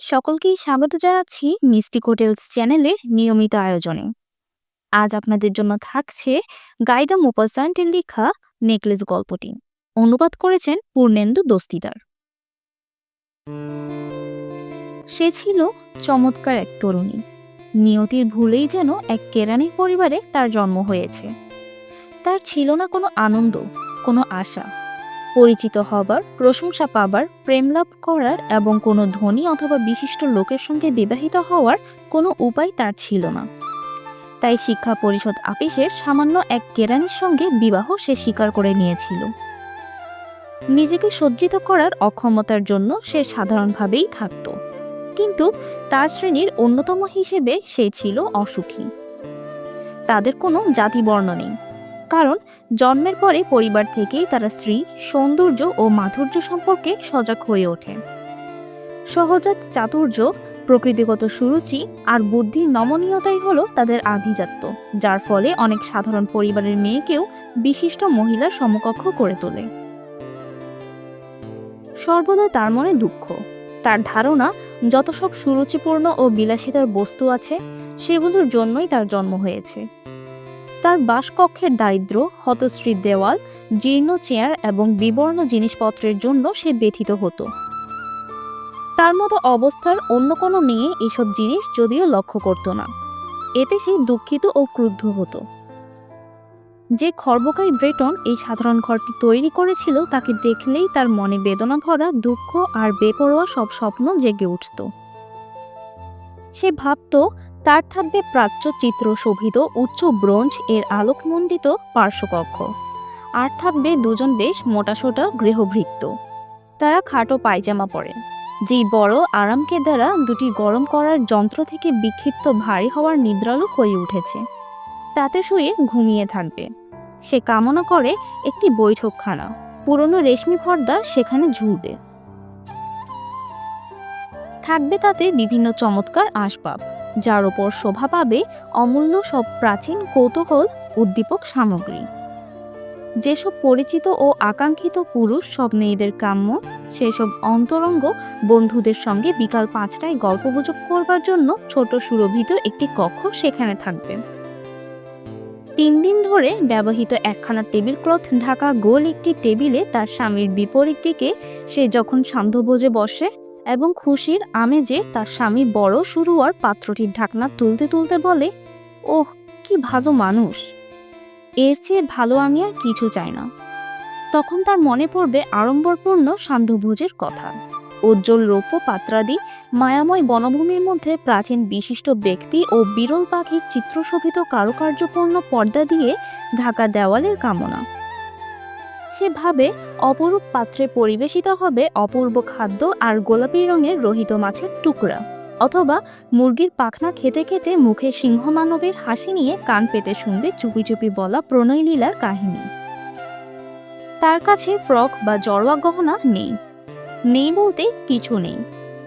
সকলকেই স্বাগত জানাচ্ছি মিস্টিক হোটেলস চ্যানেলের নিয়মিত আয়োজনে। আজ আপনাদের জন্য থাকছে গাইদা মুপাসান্টের লেখা নেকলেস গল্পটি। অনুবাদ করেছেন পূর্ণেন্দু দস্তিদার। সে ছিল চমৎকার এক তরুণী। নিয়তির ভুলেই যেন এক কেরানির পরিবারে তার জন্ম হয়েছে। তার ছিল না কোনো আনন্দ, কোনো আশা। পরিচিত হবার, প্রশংসা পাবার প্রেম লাভ করার এবং কোনো ধনী অথবা বিশিষ্ট লোকের সঙ্গে বিবাহিত হওয়ার কোনো উপায় তার ছিল না। তাই শিক্ষা পরিষদ আপিসের সামান্য এক কেরানির সঙ্গে বিবাহ সে স্বীকার করে নিয়েছিল। নিজেকে সজ্জিত করার অক্ষমতার জন্য সে সাধারণভাবেই থাকত। কিন্তু তার শ্রেণির অন্যতম হিসেবে সে ছিল অসুখী। তাদের কোনো জাতিবর্ণ নেই। কারণ জন্মের পরে পরিবার থেকেই তারা স্ত্রী, সৌন্দর্য ও মাধুর্য সম্পর্কে সজাগ হয়ে ওঠে। সহজাত চাতুর্য, প্রকৃতিগত সুরুচি আর বুদ্ধির নমনীয়তাই হলো তাদের আভিজাত্য, যার ফলে অনেক সাধারণ পরিবারের মেয়েকেও বিশিষ্ট মহিলার সমকক্ষ করে তোলে। সর্বদা তার মনে দুঃখ। তার ধারণা, যত সব সুরুচিপূর্ণ ও বিলাসিতার বস্তু আছে, সেগুলোর জন্যই তার জন্ম হয়েছে। তার বাসকক্ষের দারিদ্র হতশ্রী দেওয়াল, জীর্ণ চেয়ার এবং বিবর্ণ জিনিসপত্রের জন্য সে ব্যথিত হতো। তার মতো অবস্থার অন্য কোনো মেয়ে এসব জিনিস যদিও লক্ষ্য করত না। এতে সে দুঃখিত ও ক্রুদ্ধ হতো। যে খর্বকাই ব্রেটন এই সাধারণ ঘরটি তৈরি করেছিল, তাকে দেখলেই তার মনে বেদনা ভরা দুঃখ আর বেপরোয়া সব স্বপ্ন জেগে উঠত। সে ভাবত তার থাকবে প্রাচ্য চিত্র শোভিত উচ্চ ব্রোঞ্জ এর আলোকমণ্ডিত পার্শ্বকক্ষ। আর থাকবে দুজন বেশ মোটাসোটা গৃহভৃত্ত। তারা খাটো পায়জামা পরে। যেই বড় আরামকে দ্বারা দুটি গরম করার যন্ত্র থেকে বিক্ষিপ্ত ভারী হওয়ার নিদ্রালু হয়ে উঠেছে। তাতে শুয়ে ঘুমিয়ে থাকবে। সে কামনা করে একটি বৈঠকখানা। পুরনো রেশমি পর্দা সেখানে ঝুলবে। থাকবে তাতে বিভিন্ন চমৎকার আসবাব। যার ওপর শোভা পাবে অমূল্য সব প্রাচীন কৌতূহল উদ্দীপক সামগ্রী। যেসব পরিচিত ও আকাঙ্ক্ষিত পুরুষ সব মেয়েদের কাম্য, সেসব অন্তরঙ্গ বন্ধুদের সঙ্গে বিকাল পাঁচটায় গল্পগুজব করবার জন্য ছোট সুরভিত একটি কক্ষ সেখানে থাকবে। তিন দিন ধরে ব্যবহৃত একখানা টেবিল ক্লথ ঢাকা গোল একটি টেবিলে তার স্বামীর বিপরীত দিকে সে যখন সান্ধ্যভোজে বসে এবং খুশির আমেজে তার স্বামী বড় শুরুয়ার পাত্রটির ঢাকনা তুলতে তুলতে বলে, ওহ, কি ভালো মানুষ। এর চেয়ে ভালো আমি আর কিছু চাই না। তখন তার মনে পড়বে আড়ম্বরপূর্ণ সান্ধ্যভোজের কথা। উজ্জ্বল রৌপ্য পাত্রাদি, মায়াময় বনভূমির মধ্যে প্রাচীন বিশিষ্ট ব্যক্তি ও বিরল পাখির চিত্রশোভিত কারুকার্যপূর্ণ পর্দা দিয়ে ঢাকা দেওয়ালের কামনা। সে ভাবে অপরূপ পাত্রে পরিবেশিত হবে অপূর্ব খাদ্য আর গোলাপি রঙের রহিত মাছের টুকরা। অথবা মুরগির পাখনা খেতে খেতে মুখে সিংহ মানবের হাসি নিয়ে কান পেতে শুনবে চুপি চুপি বলা প্রণয়লীলার কাহিনী। তার কাছে ফ্রক বা জড়োয়া গহনা নেই। নেই বলতে কিছু নেই,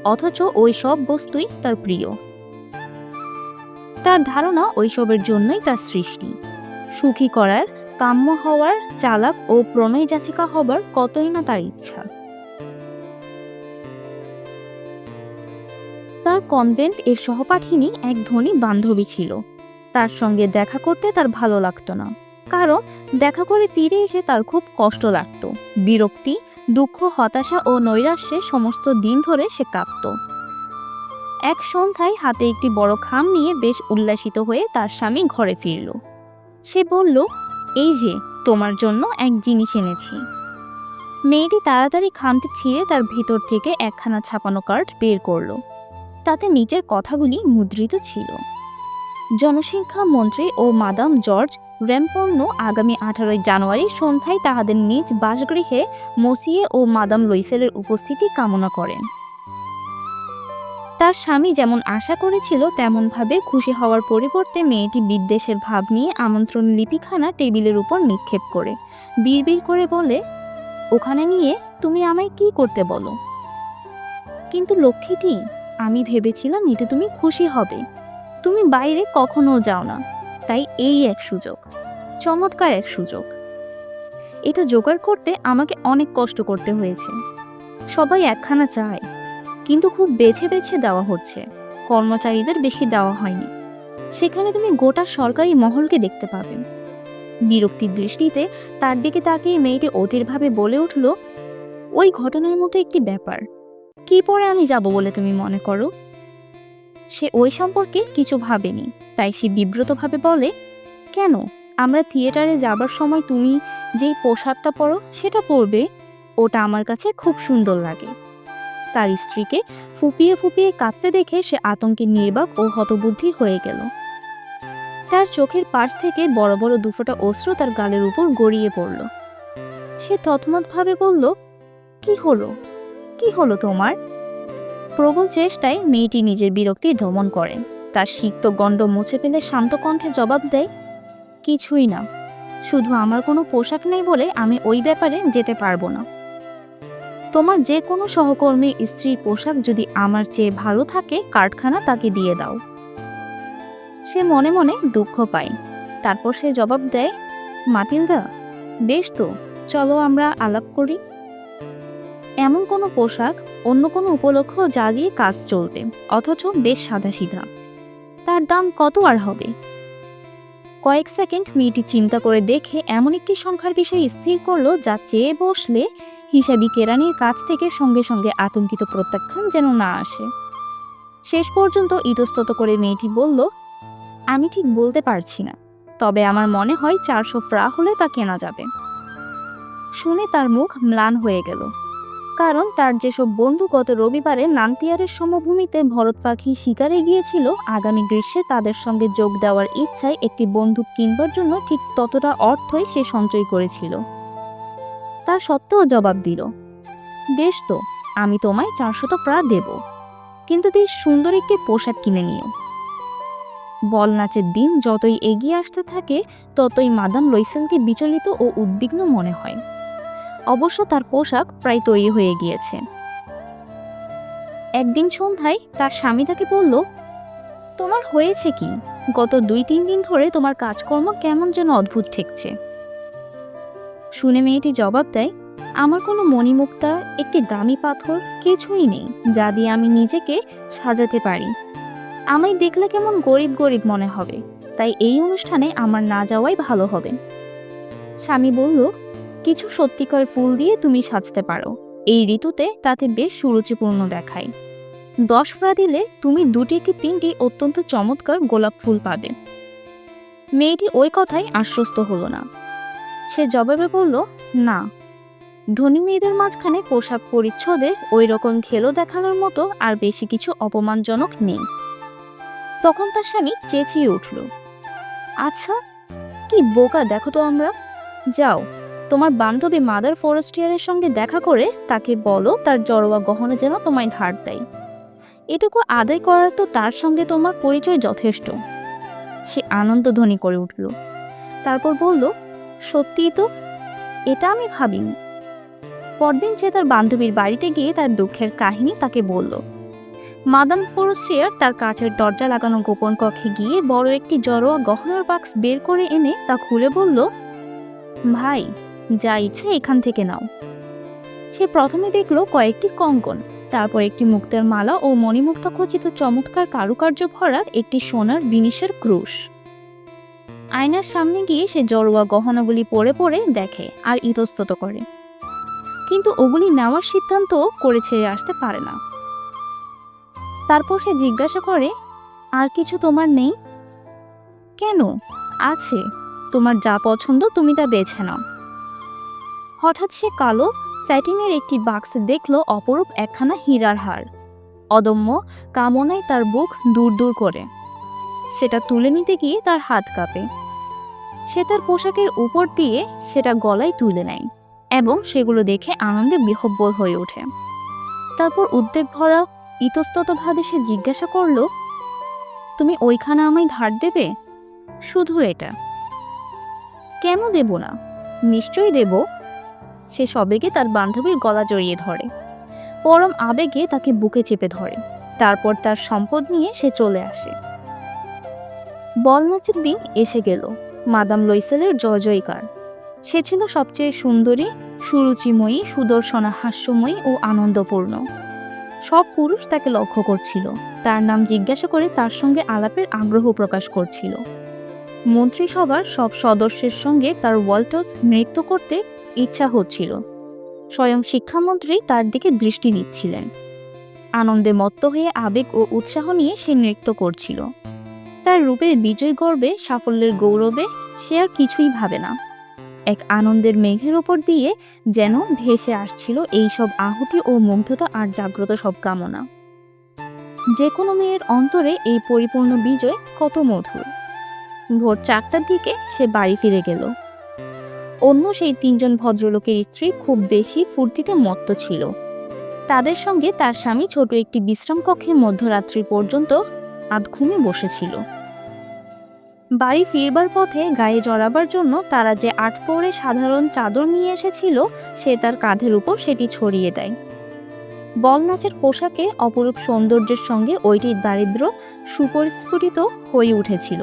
অথচ ওই সব বস্তুই তার প্রিয়। তার ধারণা ওইসবের জন্যই তার সৃষ্টি। সুখী করার কাম্য হওয়ার চালাক ও প্রণয় যাচিকা হবার কতই না তার ইচ্ছা। তার কনভেন্ট এর সহপাঠিনী এক ধনী বান্ধবী ছিল। তার সঙ্গে দেখা করতে তার ভালো লাগতো না। কারণ দেখা করে ফিরে এসে তার খুব কষ্ট লাগতো। বিরক্তি, দুঃখ, হতাশা ও নৈরাশ্যে সমস্ত দিন ধরে সে কাঁপত। এক সন্ধ্যায় হাতে একটি বড় খাম নিয়ে বেশ উল্লাসিত হয়ে তার স্বামী ঘরে ফিরল। সে বলল এই যে, তোমার জন্য এক জিনিস এনেছি। মেয়েটি তাড়াতাড়ি খামটি ছিঁড়ে তার ভেতর থেকে একখানা ছাপানো কার্ড বের করল। তাতে নিচের কথাগুলি মুদ্রিত ছিল। জনশিক্ষা মন্ত্রী ও মাদাম জর্জ র্যাম্পন্ন আগামী আঠারোই জানুয়ারি সন্ধ্যায় তাহাদের নিজ বাসগৃহে মসিয়ে ও মাদাম লইসেলের উপস্থিতি কামনা করেন। তার স্বামী যেমন আশা করেছিল, তেমনভাবে খুশি হওয়ার পরিবর্তে মেয়েটি বিদ্বেষের ভাব নিয়ে আমন্ত্রণ লিপিখানা টেবিলের উপর নিক্ষেপ করে। বিড়বিড় করে বলে, ওখানে নিয়ে তুমি আমায় কি করতে বলো? কিন্তু লক্ষ্মীটি, আমি ভেবেছিলাম এতে তুমি খুশি হবে। তুমি বাইরে কখনো যাও না। তাই এই এক সুযোগ। চমৎকার এক সুযোগ। এটা জোগাড় করতে আমাকে অনেক কষ্ট করতে হয়েছে। সবাই একখানা চায়। কিন্তু খুব বেছে বেছে দেওয়া হচ্ছে। কর্মচারীদের বেশি দেওয়া হয়নি। সেখানে তুমি গোটা সরকারি মহলকে দেখতে পাবে। বিরক্তির দৃষ্টিতে তার দিকে তাকিয়ে মেয়েটি অধীরভাবে বলে উঠল, ওই ঘটনার মতো একটি ব্যাপার। কি পরে আমি যাব বলে তুমি মনে করো? সে ওই সম্পর্কে কিছু ভাবেনি, তাই সে বিব্রতভাবে বলে, কেন? আমরা থিয়েটারে যাবার সময় তুমি যেই পোশাকটা পরো সেটা পরবে। ওটা আমার কাছে খুব সুন্দর লাগে। তার স্ত্রীকে ফুপিয়ে ফুপিয়ে কাঁদতে দেখে সে আতঙ্কে নির্বাক ও হতবুদ্ধি হয়ে গেল। তার চোখের পাশ থেকে বড় বড় দুফোটা অস্ত্র তার গালের উপর গড়িয়ে পড়ল। সে তৎমতভাবে বলল, কি হলো? কি হলো তোমার? প্রবল চেষ্টায় মেয়েটি নিজের বিরক্তি দমন করে। তার সিক্ত গণ্ড মুছে ফেলে শান্ত কণ্ঠে জবাব দেয়, কিছুই না। শুধু আমার কোনো পোশাক নেই বলে আমি ওই ব্যাপারে যেতে পারব না। তোমার যে কোনো সহকর্মীর স্ত্রীর পোশাক যদি আমার চেয়ে ভালো থাকে কারখানা তাকে দিয়ে দাও। সে মনে মনে দুঃখ পায়। তারপর সে জবাব দেয়, মাতিলদা, বেশ তো, চলো আমরা আলাপ করি। এমন কোনো পোশাক, অন্য কোনো উপলক্ষ যা দিয়ে কাজ চলবে, অথচ বেশ সাদাসিধা। তার দাম কত আর হবে? কয়েক সেকেন্ড মেয়েটি চিন্তা করে দেখে এমন একটি সংখ্যার বিষয়ে স্থির করল, যা চেয়ে বসলে হিসাবি কেরানির কাছ থেকে সঙ্গে সঙ্গে আতঙ্কিত প্রত্যাখ্যান যেন না আসে। শেষ পর্যন্ত ইতস্তত করে মেয়েটি বলল, আমি ঠিক বলতে পারছি না, তবে আমার মনে হয় চারশো ফ্রা হলে তা কেনা যাবে। শুনে তার মুখ ম্লান হয়ে গেল, কারণ তার যেসব বন্ধু গত রবিবারে নান্তিয়ারের সমভূমিতে ভরত পাখি শিকারে গিয়েছিল, আগামী গ্রীষ্মে তাদের সঙ্গে যোগ দেওয়ার ইচ্ছায় একটি বন্দুক কিনবার জন্য ঠিক ততটা অর্থই সে সঞ্চয় করেছিল। তার সত্ত্বেও জবাব দিল, বেশ তো, আমি তোমায় চারশত প্রা দেব। কিন্তু বেশ সুন্দর একটি পোশাক কিনে নিও। বল নাচের দিন যতই এগিয়ে আসতে থাকে, ততই মাদাম লইসেলকে বিচলিত ও উদ্বিগ্ন মনে হয়। অবশ্য তার পোশাক প্রায় তৈরি হয়ে গিয়েছে। একদিন সন্ধ্যায় তার স্বামী তাকে বলল, তোমার হয়েছে কি? গত দুই তিন দিন ধরে তোমার কাজকর্ম কেমন যেন অদ্ভুত ঠেকছে। শুনে মেয়েটি জবাব দেয়, আমার কোনো মণিমুক্তা, একটি দামি পাথর কিছুই নেই, যা দিয়ে আমি নিজেকে সাজাতে পারি। আমায় দেখলে কেমন গরিব গরিব মনে হবে, তাই এই অনুষ্ঠানে আমার না যাওয়াই ভালো হবে। স্বামী বলল, কিছু সত্যিকার ফুল দিয়ে তুমি সাজতে পারো। এই ঋতুতে তাতে বেশ সুরুচিপূর্ণ দেখায়। দশ ফ্রা দিলে তুমি দুটি কি তিনটি অত্যন্ত চমৎকার গোলাপ ফুল পাবে মেয়েটি ওই কথাই আশ্বস্ত হলো না। সে জবাবে বলল, না। ধনী মেয়েদের মাঝখানে পোশাক পরিচ্ছদে ওই রকম খেলো দেখানোর মতো আর বেশি কিছু অপমানজনক নেই। তখন তার স্বামী চেঁচিয়ে উঠল আচ্ছা কি বোকা দেখো তো আমরা। যাও, তোমার বান্ধবী মাদার ফরেস্টিয়ারের সঙ্গে দেখা করে তাকে বলো তার জড়োয়া গহনা যেন তোমায় ধার দেয়। এটুকু আদায় করার তো তার সঙ্গে তোমার পরিচয় যথেষ্ট। সে আনন্দধ্বনি করে উঠল, তারপর বলল সত্যিই তো? এটা আমি ভাবিনি। পরদিন সে তার বান্ধবীর বাড়িতে গিয়ে তার দুঃখের কাহিনী তাকে বলল। মাদাম ফরেস্টিয়ার তার কাছের দরজা লাগানো গোপন কক্ষে গিয়ে বড় একটি জড়োয়া গহনার বাক্স বের করে এনে তা খুলে বলল, ভাই, যা ইচ্ছে এখান থেকে নাও। সে প্রথমে দেখল কয়েকটি কঙ্কন, তারপর একটি মুক্তার মালা ও মণিমুক্তা খচিত চমৎকার কারুকার্য ভরা একটি সোনার বিনিশের ক্রুশ। আয়নার সামনে গিয়ে সে জড়োয়া গহনাগুলি পরে পরে দেখে আর ইতস্তত করে। কিন্তু ওগুলি নেওয়ার সিদ্ধান্ত করে ছেড়ে আসতে পারে না। তারপর সে জিজ্ঞাসা করে, আর কিছু তোমার নেই? কেন? আছে। তোমার যা পছন্দ তুমি তা বেছে নাও। হঠাৎ সে কালো স্যাটিনের একটি বাক্সে দেখল অপরূপ একখানা হীরার হার। অদম্য কামনায় তার বুক দূর দূর করে। সেটা তুলে নিতে গিয়ে তার হাত কাঁপে। সে তার পোশাকের উপর দিয়ে সেটা গলায় তুলে নেয় এবং সেগুলো দেখে আনন্দে বিহব্বল হয়ে ওঠে। তারপর উদ্বেগ ভরা, ইতস্ততভাবে সে জিজ্ঞাসা করল, তুমি ওইখানে আমায় ধার দেবে? শুধু এটা। কেন দেব না? নিশ্চয়ই দেব। সে সবেগে তার বান্ধবীর গলা জড়িয়ে ধরে। পরম আবেগে তাকে বুকে চেপে ধরে। তারপর তার সম্পদ নিয়ে সে চলে আসে। বল নাচের দিন এসে গেল, মাদাম লইসেলের জয় জয়কার সে ছিল সবচেয়ে সুন্দরী, সুরুচিময়ী সুদর্শনা হাস্যময়ী ও আনন্দপূর্ণ। সব পুরুষ তাকে লক্ষ্য করছিল। তার নাম জিজ্ঞাসা করে তার সঙ্গে আলাপের আগ্রহ প্রকাশ করছিল। মন্ত্রিসভার সব সদস্যের সঙ্গে তার ওয়াল্টস নৃত্য করতে ইচ্ছা হচ্ছিল। স্বয়ং শিক্ষামন্ত্রী তার দিকে দৃষ্টি দিচ্ছিলেন। আনন্দে মত্ত হয়ে আবেগ ও উৎসাহ নিয়ে সে নৃত্য করছিল। তার রূপের বিজয় গর্বে, সাফল্যের গৌরবে সে আর কিছুই ভাবে না। এক আনন্দের মেঘের ওপর দিয়ে যেন ভেসে আসছিল এই সব আহুতি ও মুগ্ধতা আর জাগ্রত সব কামনা। যে কোনো মেয়ের অন্তরে এই পরিপূর্ণ বিজয় কত মধুর। ভোর চারটার দিকে সে বাড়ি ফিরে গেল। অন্য সেই তিনজন ভদ্রলোকের স্ত্রী খুব বেশি ফুর্তিতে মত্ত ছিল। তাদের সঙ্গে তার স্বামী ছোট একটি বিশ্রাম কক্ষে মধ্যরাত্রি পর্যন্ত আধঘুমে বসেছিল। বাড়ি ফিরবার পথে গায়ে জড়াবার জন্য তারা যে আট পরে সাধারণ চাদর নিয়ে এসেছিল, সে তার কাঁধের উপর সেটি ছড়িয়ে দেয়। বল নাচের পোশাকে অপরূপ সৌন্দর্যের সঙ্গে ওইটির দারিদ্র সুপরিস্ফুটিত হয়ে উঠেছিল।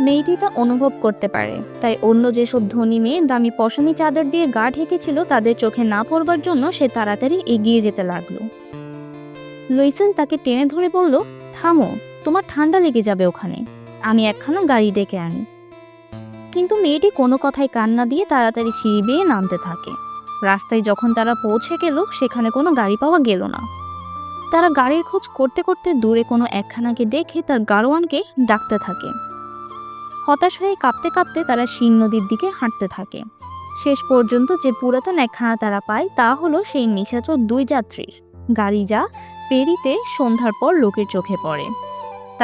মেয়েটি তা অনুভব করতে পারে, তাই অন্য যেসব ধনী মেয়ে দামি পশমি চাদর দিয়ে গা ঢেকেছিল তাদের চোখে না পড়বার জন্য সে তাড়াতাড়ি এগিয়ে যেতে লাগল। লুইসেন তাকে টেনে ধরে বলল, থামো। তোমার ঠান্ডা লেগে যাবে ওখানে। আমি একখানা গাড়ি ডেকে আনি। কিন্তু মেয়েটি কোনো কথায় কান্না দিয়ে তাড়াতাড়ি সিঁড়ি বেয়ে নামতে থাকে। রাস্তায় যখন তারা পৌঁছে গেল, সেখানে কোনো গাড়ি পাওয়া গেল না। তারা গাড়ির খোঁজ করতে করতে দূরে কোনো একখানাকে দেখে তার গারোয়ানকে ডাকতে থাকে। হতাশ হয়ে কাঁপতে কাঁপতে তারা শিন নদীর দিকে হাঁটতে থাকে। শেষ পর্যন্ত যে পুরাতন একখানা তারা পায়, তা হলো সেই নিশাচর দুই যাত্রীর। গাড়ি যা পেরিতে সন্ধ্যার পর লোকের চোখে পড়ে।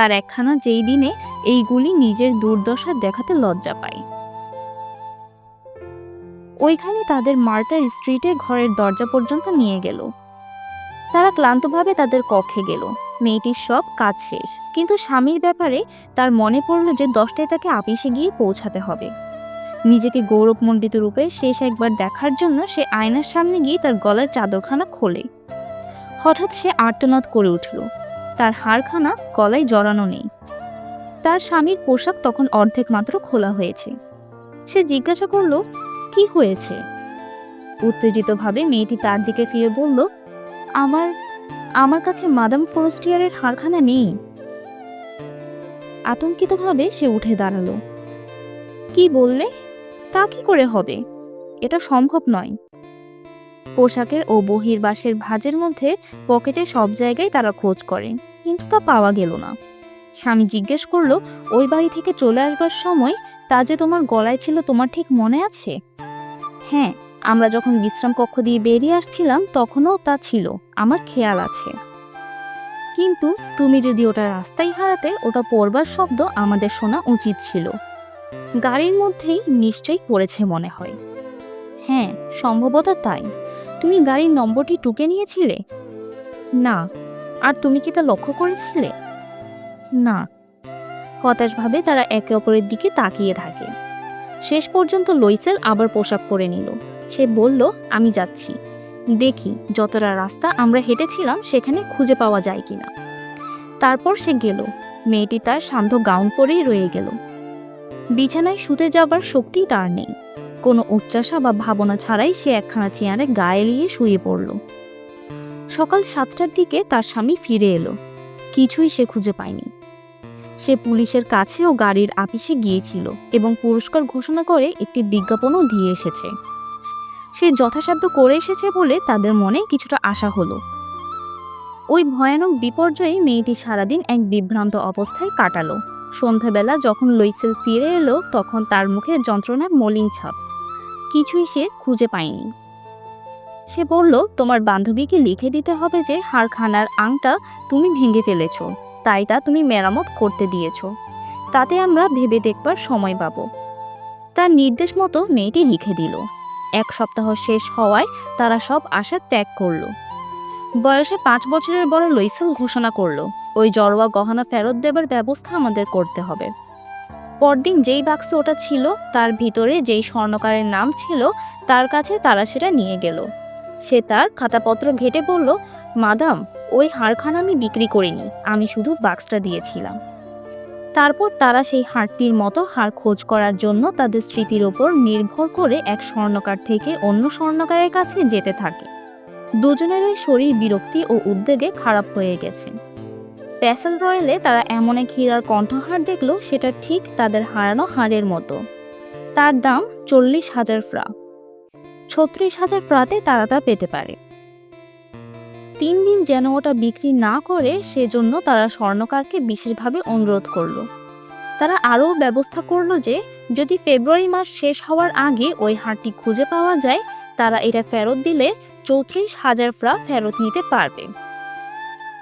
তার একখানা যেই দিনে এইগুলি নিজের দুর্দশা দেখাতে লজ্জা পায়। ওইখানে তাদের মার্টার স্ট্রিটে ঘরের দরজা পর্যন্ত নিয়ে গেল। তারা ক্লান্তভাবে তাদের কক্ষে গেল। মেয়েটির সব কাজ শেষ। কিন্তু স্বামীর ব্যাপারে তার মনে পড়ল যে দশটায় তাকে আপিসে গিয়ে পৌঁছাতে হবে। নিজেকে গৌরবমণ্ডিত রূপে শেষ একবার দেখার জন্য সে আয়নার সামনে গিয়ে তার গলার চাদরখানা খোলে। হঠাৎ সে আর্তনাদ করে উঠল। তার হাড়খানা গলায় জড়ানো নেই। তার স্বামীর পোশাক তখন অর্ধেক মাত্র খোলা হয়েছে। সে জিজ্ঞাসা করল, কি হয়েছে? উত্তেজিতভাবে মেয়েটি তার দিকে ফিরে বলল, আমার আমার কাছে মাদাম ফরেস্টিয়ারের হাড়খানা নেই। আতঙ্কিতভাবে সে উঠে দাঁড়াল। কি বললে? তা কি করে হবে? এটা সম্ভব নয়। পোশাকের ও বহির্বাসের ভাঁজের মধ্যে পকেটে সব জায়গায় তারা খোঁজ করে, কিন্তু তা পাওয়া গেল না। স্বামী জিজ্ঞেস করল, ওই বাড়ি থেকে চলে আসবার সময় তা যে তোমার গলায় ছিল তোমার ঠিক মনে আছে? হ্যাঁ আমরা যখন বিশ্রাম কক্ষ দিয়ে বেরিয়ে আসছিলাম তখনও তা ছিল, আমার খেয়াল আছে। কিন্তু তুমি যদি ওটা রাস্তায় হারাতে, ওটা পড়বার শব্দ আমাদের শোনা উচিত ছিল। গাড়ির মধ্যেই নিশ্চয়ই পড়েছে মনে হয়। হ্যাঁ সম্ভবত তাই। তুমি গাড়ির নম্বরটি টুকে নিয়েছিলে? না। আর তুমি কি তা লক্ষ্য করেছিলে? না। হতাশভাবে তারা একে অপরের দিকে তাকিয়ে থাকে। শেষ পর্যন্ত লইসেল আবার পোশাক পরে নিল। সে বলল, আমি যাচ্ছি। দেখি যতটা রাস্তা আমরা হেঁটেছিলাম সেখানে খুঁজে পাওয়া যায় কিনা। তারপর সে গেল। মেয়েটি তার সান্ধ্য গাউন পরেই রয়ে গেল। বিছানায় শুতে যাবার শক্তি তার নেই। কোনো উচ্চাসা বা ভাবনা ছাড়াই সে একখানা চেয়ারে গায়ে লিয়ে শুয়ে পড়ল। সকাল সাতটার দিকে তার স্বামী ফিরে এলো। কিছুই সে খুঁজে পায়নি। সে পুলিশের কাছে ও গাড়ির আপিসে গিয়েছিল এবং পুরস্কার ঘোষণা করে একটি বিজ্ঞাপনও দিয়ে এসেছে। সে যথাসাধ্য করে এসেছে বলে তাদের মনে কিছুটা আশা হলো। ওই ভয়ানক বিপর্যয়ে মেয়েটি সারাদিন এক বিভ্রান্ত অবস্থায় কাটালো। সন্ধ্যাবেলা যখন লইসেল ফিরে এলো, তখন তার মুখে যন্ত্রণার মলিন ছাপ। কিছুই সে খুঁজে পায়নি। সে বলল, তোমার বান্ধবীকে লিখে দিতে হবে যে, হারখানার আংটা তুমি ভেঙে ফেলেছ। তাই তা তুমি মেরামত করতে দিয়েছ। তাতে আমরা ভেবে দেখবার সময় পাব। তার নির্দেশ মতো মেয়েটি লিখে দিল। এক সপ্তাহ শেষ হওয়ায় তারা সব আশা ত্যাগ করল। বয়সে পাঁচ বছরের বড় লইসেল ঘোষণা করল, ওই জড়োয়া গহনা ফেরত দেবার ব্যবস্থা আমাদের করতে হবে। পরদিন যেই বাক্সে ওটা ছিল, তার ভিতরে যেই স্বর্ণকারের নাম ছিল, তার কাছে তারা সেটা নিয়ে গেল। সে তার খাতাপত্র ঘেটে বলল, মাদাম, ওই হাড়খানা আমি বিক্রি করিনি, আমি শুধু বাক্সটা দিয়েছিলাম। তারপর তারা সেই হাড়টির মতো হাড় খোঁজ করার জন্য তাদের স্মৃতির ওপর নির্ভর করে এক স্বর্ণকার থেকে অন্য স্বর্ণকারের কাছে যেতে থাকে। দুজনেরই শরীর বিরক্তি ও উদ্বেগে খারাপ হয়ে গেছে। প্যাসেল রয়েলে তারা এমন এক হীরার কণ্ঠহার দেখল, সেটা ঠিক তাদের হারানো হাড়ের মতো। তার দাম চল্লিশ হাজার ফ্রা। ছত্রিশ হাজার ফ্রাতে তারা তা পেতে পারে। তিন দিন যেন ওটা বিক্রি না করে, সেজন্য তারা স্বর্ণকারকে বিশেষভাবে অনুরোধ করল। তারা আরও ব্যবস্থা করল যে, যদি ফেব্রুয়ারি মাস শেষ হওয়ার আগে ওই হারটি খুঁজে পাওয়া যায়, তারা এটা ফেরত দিলে চৌত্রিশ হাজার ফ্রা ফেরত নিতে পারবে।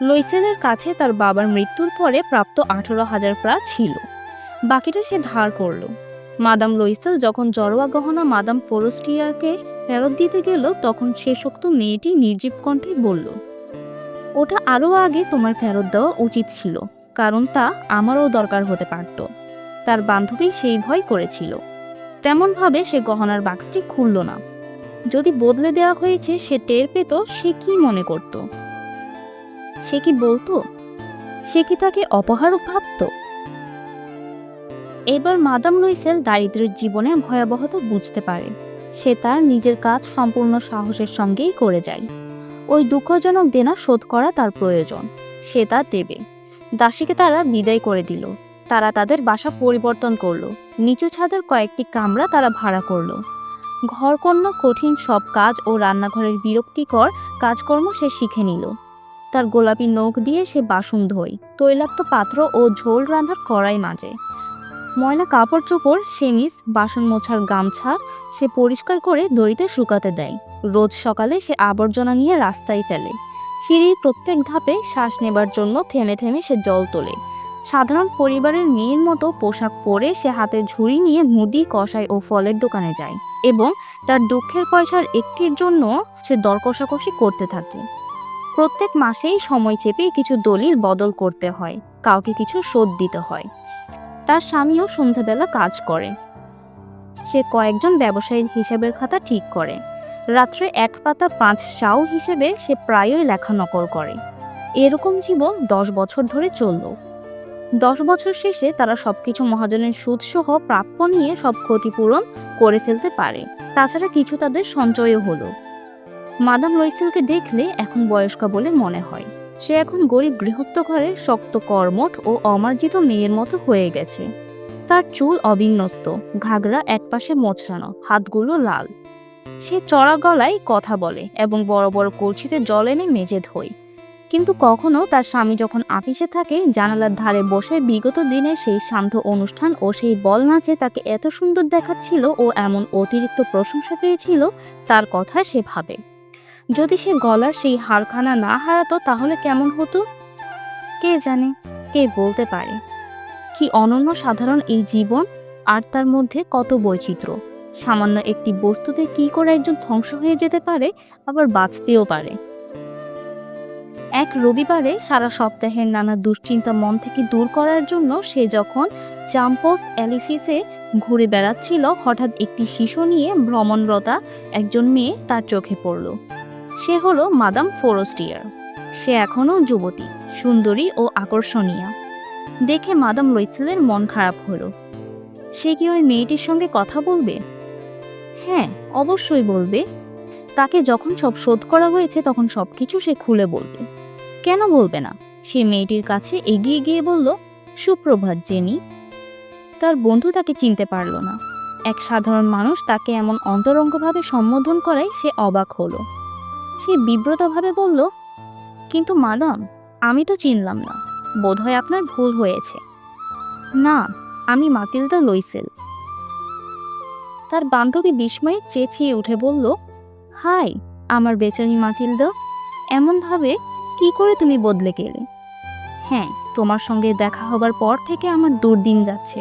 লইসেলের কাছে তার বাবার মৃত্যুর পরে প্রাপ্ত আঠারো হাজার ফ্রা ছিল। বাকিটা সে ধার করল। মাদাম লইসেল যখন জড়োয়া গহনা মাদাম ফোরস্টিয়ারকে ফেরত দিতে গেল, তখন সে শেষোক্ত মেয়েটি নির্জীব কণ্ঠে বলল, ওটা আরও আগে তোমার ফেরত দেওয়া উচিত ছিল, কারণ তা আমারও দরকার হতে পারত। তার বান্ধবী সেই ভয় করেছিল। তেমনভাবে সে গহনার বাক্সটি খুলল না। যদি বদলে দেওয়া হয়েছে, সে টের পেত সে কি মনে করত। সে কি বলতো? সে কি তাকে অপহারক ভাবত? এবার মাদাম লুইসেল দারিদ্রের জীবনের ভয়াবহতা বুঝতে পারে। সে তার নিজের কাজ সম্পূর্ণ সাহসের সঙ্গেই করে যায়। ওই দুঃখজনক দেনা শোধ করা তার প্রয়োজন। সে তা দেবে। দাসীকে তারা বিদায় করে দিল। তারা তাদের বাসা পরিবর্তন করল। নিচু ছাদের কয়েকটি কামরা তারা ভাড়া করল। ঘরকন্যা কঠিন সব কাজ ও রান্নাঘরের বিরক্তিকর কাজকর্ম সে শিখে নিল। তার গোলাপি নখ দিয়ে সে বাসন ধোয়, তৈলাক্ত পাত্র ও ঝোল রান্নার কড়াই মাঝে ময়লা কাপড় চোপড়, সেমিজ, বাসন মোছার গামছা সে পরিষ্কার করে দড়িতে শুকাতে দেয়। রোজ সকালে সে আবর্জনা নিয়ে রাস্তায় ফেলে। সিঁড়ির প্রত্যেক ধাপে শ্বাস নেবার জন্য থেমে থেমে সে জল তোলে। সাধারণ পরিবারের মেয়ের মতো পোশাক পরে সে হাতে ঝুড়ি নিয়ে মুদি কষাই ও ফলের দোকানে যায় এবং তার দুঃখের পয়সার একটির জন্য সে দর কষাকষি করতে থাকে। প্রত্যেক মাসেই সময় চেপে কিছু দলিল বদল করতে হয়, কাউকে কিছু শোধ দিতে হয়। তার স্বামীও সন্ধ্যাবেলা কাজ করে। সে কয়েকজন ব্যবসায়ীর হিসাবের খাতা ঠিক করে। রাত্রে এক পাতা পাঁচ শাও হিসেবে সে প্রায়ই লেখা নকল করে। এরকম জীবন দশ বছর ধরে চলল। দশ বছর শেষে তারা সবকিছু মহাজনের সুদসহ প্রাপ্য নিয়ে সব ক্ষতিপূরণ করে ফেলতে পারে। তাছাড়া কিছু তাদের সঞ্চয়ও হলো। মাদাম লইসেলকে দেখলে এখন বয়স্কা বলে মনে হয়। সে এখন গরিব গৃহস্থ ঘরের শক্ত কর্মঠ ও অমার্জিত মেয়ের মতো হয়ে গেছে। তার চুল অবিন্যস্ত, ঘাগরা একপাশে মোছড়ানো হাতগুলো লাল। সে চড়া গলায় কথা বলে এবং বড় বড় কলসিতে জল এনে মেজে ধোয়। কিন্তু কখনো তার স্বামী যখন আপিসে থাকে, জানালার ধারে বসে বিগত দিনে সেই শান্ত অনুষ্ঠান ও সেই বল নাচে তাকে এত সুন্দর দেখাচ্ছিল ও এমন অতিরিক্ত প্রশংসা পেয়েছিল, তার কথা সে ভাবে। যদি সে গলার সেই হারখানা না হারাতো, তাহলে কেমন হতো? কে জানে, কে বলতে পারে? কি অনন্য সাধারণ এই জীবন? আর তার মধ্যে কত বৈচিত্র্য? সামান্য একটি বস্তুতে কি করে একজন ধ্বংস হয়ে যেতে পারে, আবার বাঁচতেও পারে? এক রবিবারে সারা সপ্তাহের নানা দুশ্চিন্তা মন থেকে দূর করার জন্য সে যখন চাম্পস অ্যালিসিসে ঘুরে বেড়াচ্ছিল, হঠাৎ একটি শিশু নিয়ে ভ্রমণরতা একজন মেয়ে তার চোখে পড়ল। সে হলো মাদাম ফোরস্টিয়ার। সে এখনও যুবতী, সুন্দরী ও আকর্ষণীয়। দেখে মাদাম লইসেলের মন খারাপ হলো। সে কি ওই মেয়েটির সঙ্গে কথা বলবে? হ্যাঁ অবশ্যই বলবে। তাকে যখন সব শোধ করা হয়েছে, তখন সব কিছু সে খুলে বলবে। কেন বলবে না? সে মেয়েটির কাছে এগিয়ে গিয়ে বলল, সুপ্রভাত, জেনি। তার বন্ধু তাকে চিনতে পারল না। এক সাধারণ মানুষ তাকে এমন অন্তরঙ্গভাবে সম্বোধন করায় সে অবাক হলো। সে বিব্রতভাবে বলল, কিন্তু মাদাম, আমি তো চিনলাম না। বোধহয় আপনার ভুল হয়েছে। না, আমি মাতিলদা লইসেল। তার বান্ধবী বিস্ময়ে চেঁচিয়ে উঠে বলল, হাই, আমার বেচারি মাতিলদা, এমনভাবে কি করে তুমি বদলে গেলে? হ্যাঁ তোমার সঙ্গে দেখা হবার পর থেকে আমার দুর্দিন যাচ্ছে।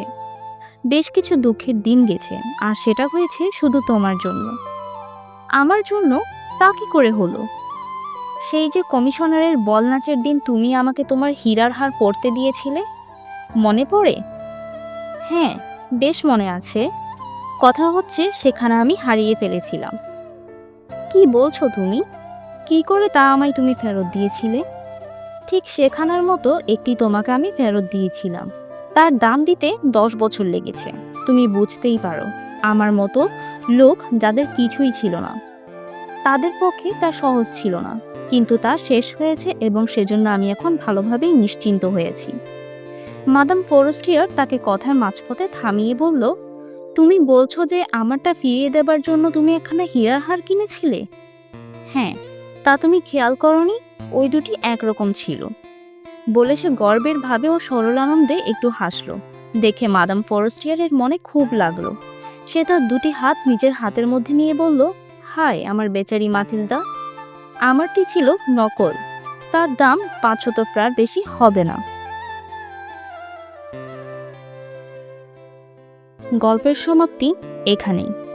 বেশ কিছু দুঃখের দিন গেছে, আর সেটা হয়েছে শুধু তোমার জন্য। আমার জন্য তা কি করে হলো? সেই যে কমিশনারের বল নাচের দিন তুমি আমাকে তোমার হীরার হার পরতে দিয়েছিলে? মনে পড়ে? হ্যাঁ বেশ মনে আছে। কথা হচ্ছে সেখানে আমি হারিয়ে ফেলেছিলাম। কি বলছো তুমি? কি করে তা আমায় তুমি ফেরত দিয়েছিলে? ঠিক সেখানের মতো একটি তোমাকে আমি ফেরত দিয়েছিলাম। তার দাম দিতে দশ বছর লেগেছে। তুমি বুঝতেই পারো, আমার মতো লোক যাদের কিছুই ছিল না। তাদের পক্ষে তা সহজ ছিল না। কিন্তু তা শেষ হয়েছে এবং সেজন্য আমি এখন ভালোভাবেই নিশ্চিন্ত হয়েছি। মাদাম ফরেস্টিয়ার তাকে কথার মাঝপথে থামিয়ে বলল, তুমি বলছো যে আমারটা ফিরিয়ে দেবার জন্য তুমি এখানে হীরার হার কিনেছিলে? হ্যাঁ তা তুমি খেয়াল করনি? ওই দুটি একরকম ছিল। বলে সে গর্বের ভাবে ও সরল আনন্দে একটু হাসলো। দেখে মাদাম ফরেস্টিয়ারের মনে খুব লাগল। সে তার দুটি হাত নিজের হাতের মধ্যে নিয়ে বলল হায় আমার বেচারি মাতিলদা। আমারটি ছিল নকল? তার দাম পাঁচশত ফ্রার বেশি হবে না। গল্পের সমাপ্তি এখানেই।